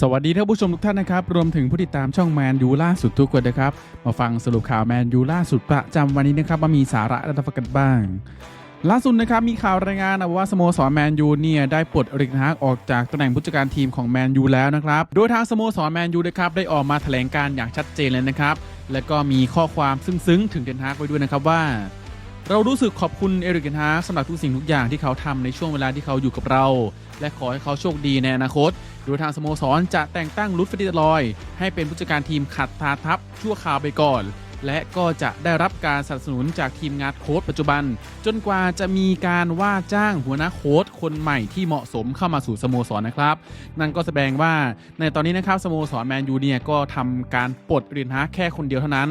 สวัสดีท่านผู้ชมทุกท่านนะครับ รวมถึงผู้ติดตามช่องแมนยูล่าสุดทุกคนนะครับ มาฟังสรุปข่าวแมนยูล่าสุดประจำวันนี้นะครับว่ามีสาระอะไรกันบ้าง ล่าสุดนะครับมีข่าวรายงานนะว่าสโมสรแมนยูเนี่ยได้ปลดอริกฮากออกจากตำแหน่งผู้จัดการทีมของแมนยูแล้วนะครับ โดยทางสโมสรแมนยูนะครับได้ออกมาแถลงการอย่างชัดเจนเลยนะครับ และก็มีข้อความซึ้งๆ ถึงเดนฮากไว้ด้วยนะครับว่า เรารู้สึกขอบคุณเอริกเทนฮากสำหรับทุกสิ่งทุกอย่างที่เขาทำในช่วงเวลาที่เขาอยู่กับเรา และขอให้เขาโชคดีในอนาคต โดยทางสโมสรจะแต่งตั้งลุดฟิตลอย ให้เป็นผู้จัดการทีมขัดตาทัพชั่วคราวไปก่อน และก็จะได้รับการสนับสนุนจากทีมงานโค้ชปัจจุบัน จนกว่าจะมีการว่าจ้างหัวหน้าโค้ชคนใหม่ที่เหมาะสมเข้ามาสู่สโมสรนะครับ นั่นก็แสดงว่าในตอนนี้นะครับสโมสรแมนยูเนี่ยก็ทำการปลดเรียนฮาแค่คนเดียวเท่านั้น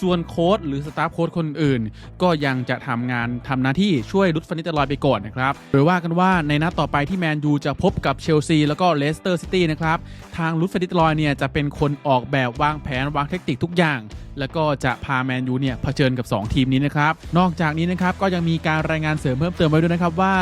ส่วนโค้ชหรือสตาฟโค้ชคนอื่น ก็ยังจะทำงานทำหน้าที่ช่วยลุดฟันนิตลอยไปก่อนนะครับโดยว่ากันว่าในนัดต่อไปที่แมนยูจะพบกับเชลซีแล้วก็เลสเตอร์ซิตี้นะครับทางลุดฟันนิตลอยเนี่ยจะเป็นคนออกแบบวางแผนวางเทคนิคทุกอย่าง แล้วก็จะพาแมนยูเนี่ยเผชิญกับ 2 ทีมนี้นะครับ นอกจากนี้นะครับก็ยังมีการรายงานเสริมเพิ่มเติมไว้ด้วยนะครับว่า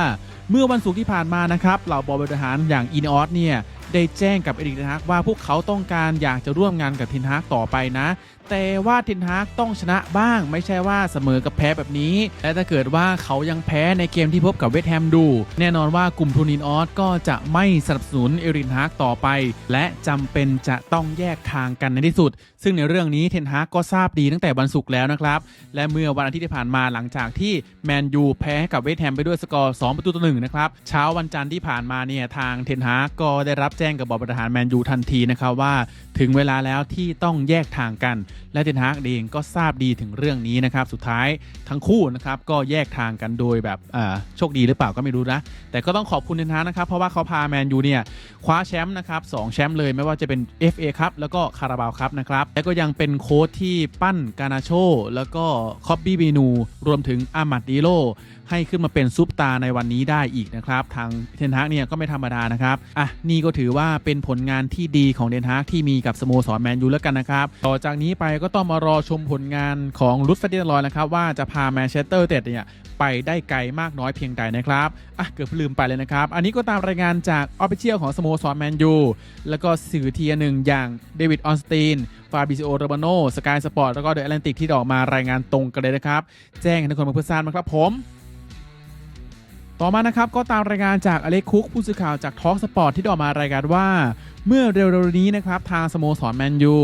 เมื่อวันศุกร์ที่ผ่านมานะครับเหล่าบอลบริหารอย่างอินออสเนี่ย ได้แจ้งกับเอริกเทนฮากว่าพวกเขาต้องการอยากจะร่วมงานกับเทนฮากต่อไปนะ แต่ว่าเทนฮากต้องชนะบ้าง ไม่ใช่ว่าเสมอกับแพ้แบบนี้ และถ้าเกิดว่าเขายังแพ้ในเกมที่พบกับเวสต์แฮมดู แน่นอนว่ากลุ่มทูนินออสก็จะไม่สนับสนุนเอริกเทนฮากต่อไป และจำเป็นจะต้องแยกทางกันในที่สุด ซึ่งในเรื่องนี้เทนฮากก็ทราบดีตั้งแต่วันศุกร์แล้วนะครับและเมื่อวันอาทิตย์ที่ผ่านมาหลังจากที่แมนยูแพ้กับเวสต์แฮมไปด้วยสกอร์2ประตูต่อหนึ่งนะครับเช้าวันจันทร์ที่ผ่านมาเนี่ยทางเทนฮากก็ได้รับแจ้้งกับบอร์ดบริหารแมนยูทันทีนะครับว่าถึงเวลาแล้วที่ต้องแยกทางกัน และเทนฮากเองก็ทราบดีถึงเรื่องนี้นะครับสุดท้ายทั้งคู่นะครับก็แยกทางกันโดยแบบอ่าโชคดีหรือเปล่าก็ไม่รู้นะ แต่ก็ต้องขอบคุณเทนฮากนะครับเพราะว่าเขาพาแมนยูเนี่ยคว้าแชมป์นะครับสองแชมป์เลยไม่ว่าจะเป็น FA ครับแล้วก็คาราบาวครับนะครับและก็ยังเป็นโค้ชที่ปั้นกานาโชแล้วก็คอบบี้เมนู รวมถึงอามัดดีโลให้ขึ้นมาเป็นซุปตาร์ในวันนี้ได้อีกนะครับทางเทนฮากเนี่ยก็ไม่ธรรมดานะครับอะนี่ก็ถือือว่าเป็นผลงานที่ดีของเทนฮากที่มีกับสโมสรแมนยูแล้วกันนะครับ ต่อจากนี้ไปก็ต้องมารอชมผลงานของลุดฟาดินลอยนะครับว่าจะพาแมนเชสเตอร์เต็ดเนี่ยไปได้ไกลมากน้อยเพียงใดนะครับ อะเกือบลืมไปเลยนะครับ อันนี้ก็ตามรายงานจากออฟฟิเชียลของสโมสรแมนยูแล้วก็สื่อทีหนึ่งอย่างเดวิดออนสตีนฟาบิซิโอโรบาโนสกายสปอร์ตแล้วก็เดอะแอตแลนติกที่ออกมารายงานตรงกันเลยนะครับ แจ้งให้ทุกคนมาเพื่อทราบนะครับผม ต่อมานะครับก็ตามรายงานจากอเล็กคุกผู้สื่อข่าวจากทอ l k สปอร์ตที่ได้ออกมารายงานว่า เมื่อเร็วๆนี้นะครับทางสโมสรแมนยู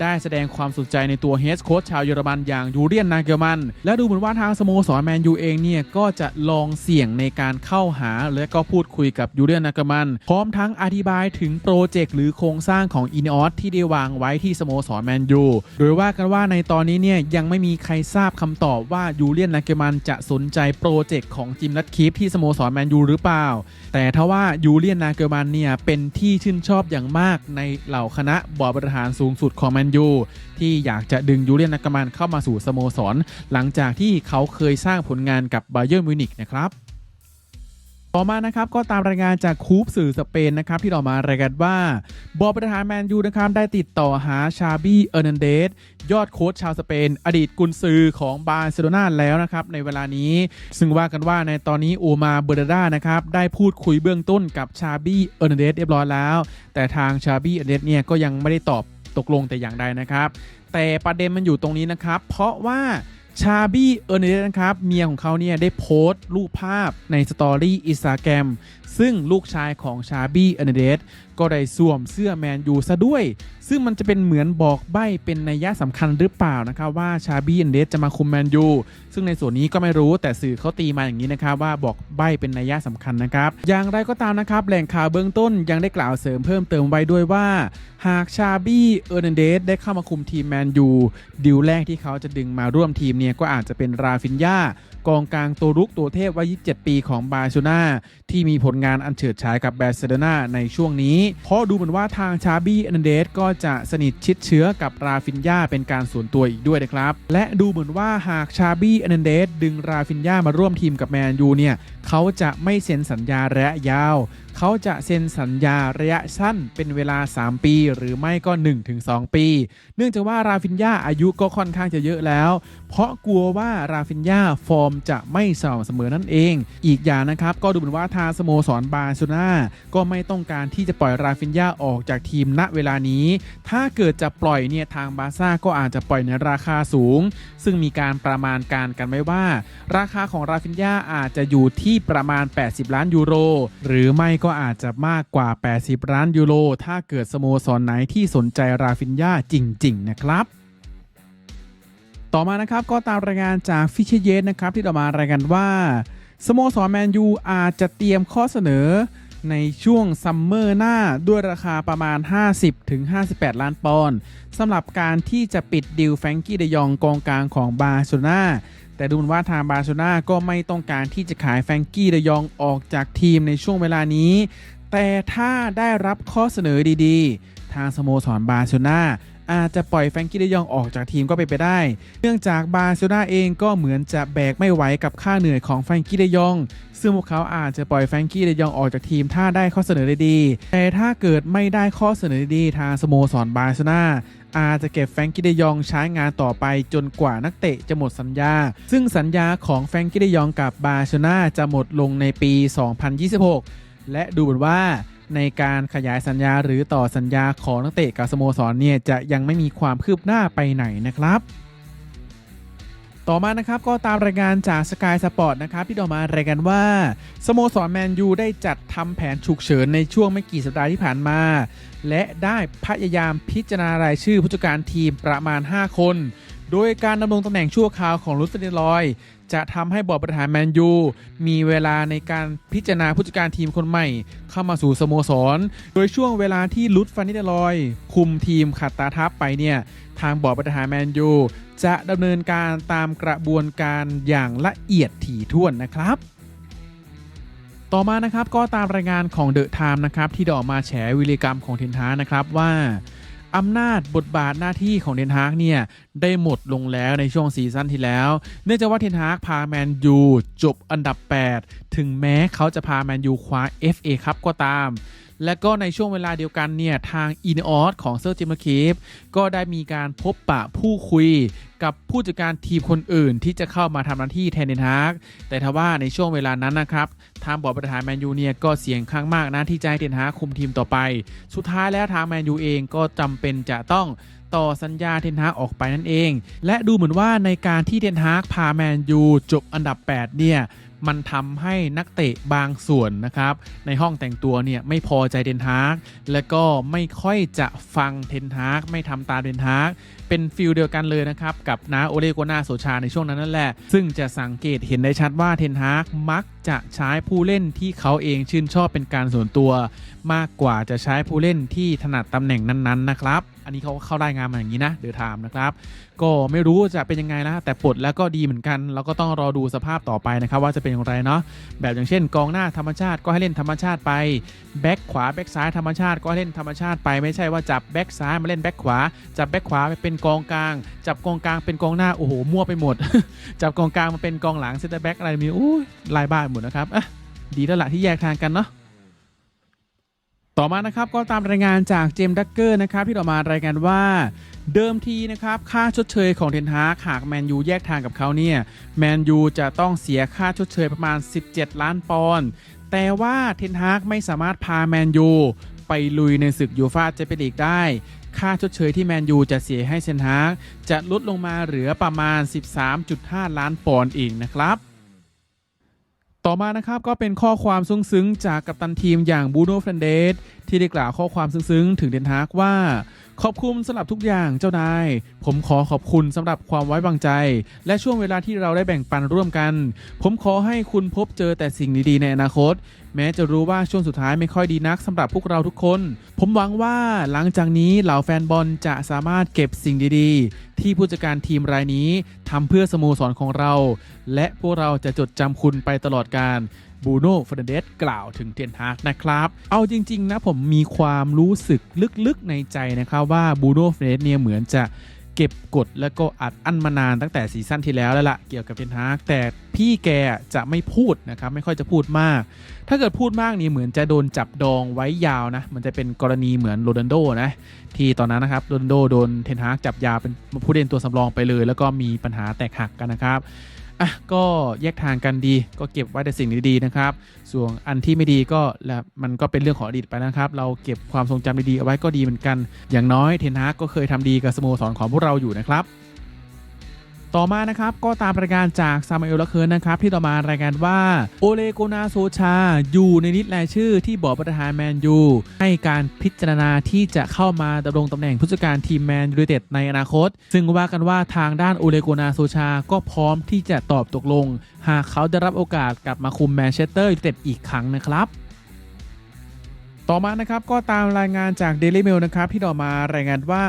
ได้แสดงความสนใจในตัวเฮดโค้ชชาวเยอรมันอย่างยูเรียนนาเกลมัน และดูเหมือนว่าทางสโมสรแมนยูเองเนี่ยก็จะลองเสี่ยงในการเข้าหา และก็พูดคุยกับยูเรียนนาเกลมัน พร้อมทั้งอธิบายถึงโปรเจกต์หรือโครงสร้างของอินออสที่ได้วางไว้ที่สโมสรแมนยูโดยว่ากันว่าในตอนนี้เนี่ยยังไม่มีใครทราบคำตอบว่ายูเรียนนาเกลมันจะสนใจโปรเจกต์ของจิมรัตคีฟที่สโมสรแมนยูหรือเปล่า แต่ทว่ายูเลียนนาเกอร์มันเนี่ยเป็นที่ชื่นชอบอย่างมากในเหล่าคณะบอร์ดบริหารสูงสุดของแมนยูที่อยากจะดึงยูเลียนนาเกอร์มันเข้ามาสู่สโมสร หลังจากที่เขาเคยสร้างผลงานกับบาเยอร์มิวนิกนะครับ ต่อมานะครับก็ตามรายงานจากคูปสื่อสเปนนะครับที่ออกมารายงานว่าบอร์ดบริหารแมนยูนะครับได้ติดต่อหาชาบี้เออร์นันเดสยอดโค้ชชาวสเปน อดีตกุนซือของบาร์เซโลนาแล้วนะครับในเวลานี้ ซึ่งว่ากันว่าในตอนนี้โอมาเบอร์ดานะครับได้พูดคุยเบื้องต้นกับชาบี้เออร์นันเดสเรียบร้อยแล้ว แต่ทางชาบี้เออร์นันเดสเนี่ยก็ยังไม่ได้ตอบตกลงแต่อย่างใดนะครับ แต่ประเด็นมันอยู่ตรงนี้นะครับ เพราะว่า ชาบี้เออร์เนสนะครับ เมียของเขาเนี่ยได้โพสต์รูปภาพในสตอรี่อินสตาแกรมซึ่งลูกชายของชาบี้เอเนเดสก็ได้สวมเสื้อแมนยูซะด้วย ซึ่งมันจะเป็นเหมือนบอกใบ้เป็นนัยยะสำคัญหรือเปล่านะครับว่าชาบี้เอเนเดสจะมาคุมแมนยูซึ่งในส่วนนี้ก็ไม่รู้แต่สื่อเขาตีมาอย่างนี้นะครับว่าบอกใบ้เป็นนัยยะสำคัญนะครับ อย่างไรก็ตามนะครับแหล่งข่าวเบื้องต้นยังได้กล่าวเสริมเพิ่มเติมไว้ด้วยว่า หากชาบี้เออร์นันเดสได้เข้ามาคุมทีมแมนยูดิวแรกที่เขาจะดึงมาร่วมทีมเนี่ยก็อาจจะเป็นราฟินยา กองกลางตัวรุกตัวเทพวัย 27 ปีของบาร์เซโลนาที่มีผลงานอันเฉิดฉายกับแบร์เซโลนาในช่วงนี้ เพราะดูเหมือนว่าทางชาบี้อันเดสก็จะสนิทชิดเชื้อกับราฟินยาเป็นการส่วนตัวอีกด้วยนะครับ และดูเหมือนว่าหากชาบี้อันเดสดึงราฟินยามาร่วมทีมกับแมนยูเนี่ยเขาจะไม่เซ็นสัญญาระยะยาว เขาจะเซ็นสัญญาระยะสั้นเป็นเวลา 3 ปี หรือไม่ก็ 1-2 ปี เนื่องจากว่าราฟินยาอายุก็ค่อนข้างจะเยอะแล้ว เพราะกลัวว่าราฟินยาฟอร์มจะไม่สม่ำเสมอนั่นเอง อีกอย่างนะครับ ก็ดูเหมือนว่าทางสโมสรบาร์เซโลนาก็ไม่ต้องการที่จะปล่อยราฟินยาออกจากทีมณเวลานี้ ถ้าเกิดจะปล่อยเนี่ยทางบาร์ซ่าก็อาจจะปล่อยในราคาสูง ซึ่งมีการประมาณการกันไว้ว่า ราคาของราฟินยาอาจจะอยู่ที่ประมาณ 80 ล้านยูโร หรือไม่ก็ก็อาจจะมากกว่า 80 ล้านยูโร ถ้าเกิดสโมสรไหนที่สนใจราฟินยาจริง ๆ นะครับ ต่อมานะครับก็ตามรายงานจากฟิชเยสนะครับที่ต่อมารายงานว่าสโมสรแมนยูอาจจะเตรียมข้อเสนอในช่วงซัมเมอร์หน้าด้วยราคาประมาณ 50-58 ล้านปอนด์สำหรับการที่จะปิดดิวแฟรงกี้เดยองกองกลางของบาร์เซโลนา แต่ดูเหมือนว่าทางบาร์เซโลนาก็ไม่ต้องการที่จะขายแฟรงกี้เดยองออกจากทีมในช่วงเวลานี้ แต่ถ้าได้รับข้อเสนอดีๆ ทางสโมสรบาร์เซโลนาอาจจะปล่อยแฟรงกี้เดยองออกจากทีมก็เป็นไปได้ เนื่องจากบาร์เซโลนาเองก็เหมือนจะแบกไม่ไหวกับค่าเหนื่อยของแฟรงกี้เดยอง ซึ่งพวกเขาอาจจะปล่อยแฟรงกี้เดยองออกจากทีมถ้าได้ข้อเสนอดีๆแต่ถ้าเกิดไม่ได้ข้อเสนอดีๆทางสโมสรบาร์เซโลนา อาจจะเก็บแฟรงกี้เดยองใช้งานต่อไปจนกว่านักเตะจะหมดสัญญา ซึ่งสัญญาของแฟรงกี้เดยองกับบาร์เซโลนาจะหมดลงในปี 2026 และดูเหมือนว่าในการขยายสัญญาหรือต่อสัญญาของนักเตะกับสโมสรเนี่ยจะยังไม่มีความคืบหน้าไปไหนนะครับ ต่อมานะครับก็ตามรายงานจากสกายสปอร์ตนะครับที่ดอมารายงานว่าสโมสรแมนยูได้จัดทำแผนฉุกเฉินในช่วงไม่กี่สัปดาห์ที่ผ่านมา และได้พยายามพิจารณารายชื่อผู้จัดการทีมประมาณ 5 คน โดยการดำรงตำแหน่งชั่วคราวของลุสเดลอย จะทำให้บอร์ดบริหารแมนยูมีเวลาในการพิจารณาผู้จัดการทีมคนใหม่ เข้ามาสู่สโมสร โดยช่วงเวลาที่ลุดฟานิเดลอย คุมทีมขัดตาทับไปเนี่ยทางบอร์ดบริหารแมนยูจะดำเนินการตามกระบวนการอย่างละเอียดถี่ถ้วนนะครับต่อมานะครับก็ตามรายงานของเดอะไทม์นะครับที่ได้ออกมาแฉวิริกรรมของเทนฮานะครับว่า อำนาจบทบาทหน้าที่ของเทนฮากเนี่ยได้หมดลงแล้วในช่วงซีซั่นที่แล้ว เนื่องจากว่าเทนฮากพาแมนยูจบอันดับ 8 ถึงแม้เขาจะพาแมนยูคว้า FA ครับก็ตาม และก็ในช่วงเวลาเดียวกันเนี่ยทางอินออสของเซอร์จิมคีฟก็ได้มีการพบปะผู้คุยกับผู้จัดการทีมคนอื่นที่จะเข้ามาทำหน้าที่แทนเทนฮากแต่ทว่าในช่วงเวลานั้นนะครับทางบอร์ดบริหารแมนยูเนี่ยก็เสียงข้างมากนะที่จะให้เทนฮากคุมทีมต่อไป สุดท้ายแล้วทางแมนยูเองก็จำเป็นจะต้องต่อสัญญาเทนฮากออกไปนั่นเอง และดูเหมือนว่าในการที่เทนฮากพาแมนยูจบอันดับ 8 เนี่ย มันทำให้นักเตะบางส่วนนะครับ ในห้องแต่งตัวเนี่ยไม่พอใจเทนฮากและก็ไม่ค่อยจะฟังเทนฮากไม่ทำตามเทนฮากเป็นฟิลเดียวกันเลยนะครับ กับนาโอเลโกนาโซชาในช่วงนั้นนั่นแหละ ซึ่งจะสังเกตเห็นได้ชัดว่าเทนฮากมักจะใช้ผู้เล่นที่เขาเองชื่นชอบเป็นการส่วนตัว มากกว่าจะใช้ผู้เล่นที่ถนัดตำแหน่งนั้นๆนะครับ อันนี้เขาเข้ารายงานมาอย่างนี้นะเดอทามนะครับ ก็ไม่รู้จะเป็นยังไงนะแต่ปลดแล้วก็ดีเหมือนกันเราก็ต้องรอดูสภาพต่อไปนะครับ ว่าจะเป็นอย่างไรเนาะแบบอย่างเช่น กองหน้าธรรมชาติก็ให้เล่นธรรมชาติไปแบ็คขวาแบ็คซ้ายธรรมชาติก็ให้เล่นธรรมชาติไปไม่ใช่ว่าจับแบ็คซ้ายมาเล่นแบ็คขวาจับแบ็คขวาไปเป็นกองกลาง จับกองกลางเป็นกองหน้าโอ้โหมั่วไปหมด จับกองกลางมาเป็นกองหลังเซนเตอร์แบ็คอะไรมีอู้ยลายบ้านหมดนะครับอะดีแล้วละที่แยกทางกันเนาะ ต่อมานะครับก็ตามรายงานจากเจมส์ดักเกอร์นะครับที่ต่อมารายงานว่าเดิมทีนะครับค่าชดเชยของเทนฮากหากแมนยูแยกทางกับเขาเนี่ยแมนยูจะต้องเสียค่าชดเชยประมาณ 17 ล้านปอนด์แต่ว่าเทนฮากไม่สามารถพาแมนยูไปลุยในศึกยูฟาแชมเปี้ยนลีกได้ ค่าชดเชยที่แมนยูจะเสียให้เซนฮากจะลดลงมาเหลือประมาณ 13.5 ล้านปอนด์เองนะครับ ต่อมานะครับก็เป็นข้อความซึ้งๆ จากกัปตันทีมอย่างบูโน่เฟรนเดสที่ได้กล่าวข้อความซึ้งๆ ถึงเดนฮากว่า ขอบคุณสำหรับทุกอย่างเจ้านาย ผมขอขอบคุณสำหรับความไว้วางใจ และช่วงเวลาที่เราได้แบ่งปันร่วมกัน ผมขอให้คุณพบเจอแต่สิ่งดีๆในอนาคต แม้จะรู้ว่าช่วงสุดท้ายไม่ค่อยดีนักสำหรับพวกเราทุกคน ผมหวังว่าหลังจากนี้เหล่าแฟนบอลจะสามารถเก็บสิ่งดีๆ ที่ผู้จัดการทีมรายนี้ทำเพื่อสโมสรของเรา และพวกเราจะจดจำคุณไปตลอดการ บูโน่เฟรนเดสกล่าวถึงเทนฮากนะครับ เอาจริง ๆ นะผมมีความรู้สึกลึกๆในใจนะครับว่าบูโน่เฟรนเดสเนี่ยเหมือนจะเก็บกดแล้วก็อัดอั้นมานานตั้งแต่ซีซั่นที่แล้วแล้วล่ะเกี่ยวกับเทนฮากแต่พี่แกจะไม่พูดนะครับ ไม่ค่อยจะพูดมาก ถ้าเกิดพูดมากนี่เหมือนจะโดนจับดองไว้ยาวนะ มันจะเป็นกรณีเหมือนโรนัลโดนะที่ตอนนั้นนะครับโรนัลโดโดนเทนฮากจับยาเป็นผู้เล่นตัวสำรองไปเลย แล้วก็มีปัญหาแตกหักกันนะครับ อะก็แยกทางกันดี ก็เก็บไว้แต่สิ่งดีๆนะครับ ส่วนอันที่ไม่ดีก็แล้วมันก็เป็นเรื่องของอดีตไปนะครับ เราเก็บความทรงจำดีๆเอาไว้ก็ดีเหมือนกัน อย่างน้อยเทนฮากก็เคยทำดีกับสโมสรของพวกเราอยู่นะครับ ต่อมานะครับก็ตามรายงานจากซามาเอลละเคิร์นนะครับที่ต่อมารายงานว่าโอเลโกนาโซชาอยู่ในลิตรายชื่อที่บอร์ดประธานแมนยูให้การพิจารณาที่จะเข้ามาดำรงตำแหน่งผู้จัดการทีมแมนยูไนเต็ดในอนาคต ซึ่งว่ากันว่าทางด้านโอเลโกนาโซชาก็พร้อมที่จะตอบตกลง หากเขาได้รับโอกาสกลับมาคุมแมนเชสเตอร์ยูไนเต็ดอีกครั้งนะครับต่อมานะครับก็ตามรายงานจาก Daily Mail นะครับที่ต่อมารายงานว่า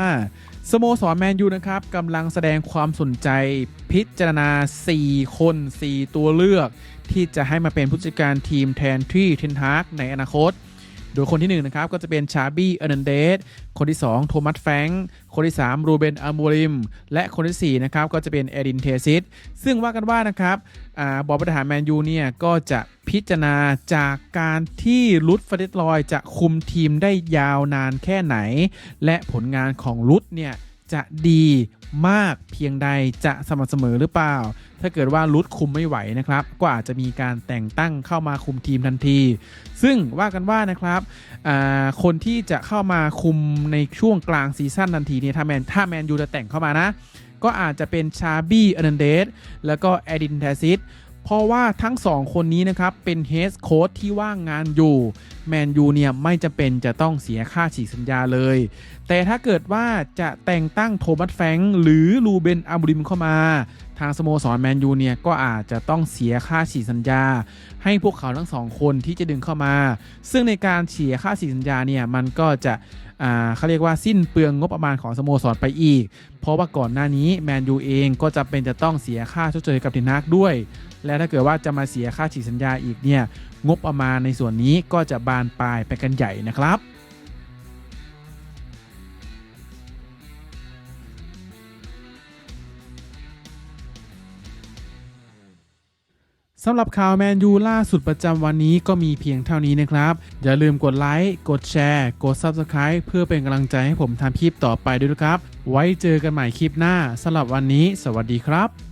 สโมสรแมนยูนะครับกำลังแสดงความสนใจพิจารณา 4 คน 4 ตัวเลือก ที่จะให้มาเป็นผู้จัดการทีมแทนที่เทนฮากในอนาคต โดยคนที่1นนะครับก็จะเป็นชาบี้เอร์นันเดสคนที่ 2 โทมัสแฟงคนที่ 3 รูเบนอามูริม และคนที่4นะครับก็จะเป็นเอดินเทซิสซึ่งว่ากันว่านะครับอบอร์ดปริหานแมนยูเนี่ยก็จะพิจารณาจากการที่ลุดฟาเดตลอยจะคุมทีมได้ยาวนานแค่ไหน และผลงานของลุดเนี่ย จะดีมากเพียงใดจะสม่ำเสมอหรือเปล่า ถ้าเกิดว่าลุดคุมไม่ไหวนะครับ ก็อาจจะมีการแต่งตั้งเข้ามาคุมทีมทันที ซึ่งว่ากันว่านะครับคนที่จะเข้ามาคุมในช่วงกลางซีซั่นทันทีเนี่ยถ้าแมนถ้าแมนยูจะแต่งเข้ามานะ ก็อาจจะเป็นชาบี้อนันเดสแล้วก็แอดินเทซิส เพราะว่าทั้งสองคนนี้นะครับ เป็นเฮดโค้ชที่ว่างงานอยู่แมนยูเนี่ยไม่จำเป็นจะต้องเสียค่าฉีกสัญญาเลย แต่ถ้าเกิดว่าจะแต่งตั้งโทมัสแฟงหรือลูเบนอาบูริมเข้ามา ทางสโมสรแมนยูเนี่ยก็อาจจะต้องเสียค่าฉีกสัญญา ให้พวกเขาทั้งสองคนที่จะดึงเข้ามา ซึ่งในการเสียค่าฉีกสัญญาเนี่ยมันก็จะเขาเรียกว่าสิ้นเปลืองงบประมาณของสโมสรไปอีก เพราะว่าก่อนหน้านี้แมนยูเองก็จะเป็นจะต้องเสียค่าชดเชยกับทินักด้วย และถ้าเกิดว่าจะมาเสียค่าฉีกสัญญาอีกเนี่ยงบประมาณในส่วนนี้ก็จะบานปลายไปกันใหญ่นะครับสำหรับข่าวแมนยูล่าสุดประจำวันนี้ก็มีเพียงเท่านี้นะครับ อย่าลืมกดไลค์ กดแชร์ กด Subscribe เพื่อเป็นกำลังใจให้ผมทำคลิปต่อไปด้วยนะครับ ไว้เจอกันใหม่คลิปหน้าสำหรับวันนี้ สวัสดีครับ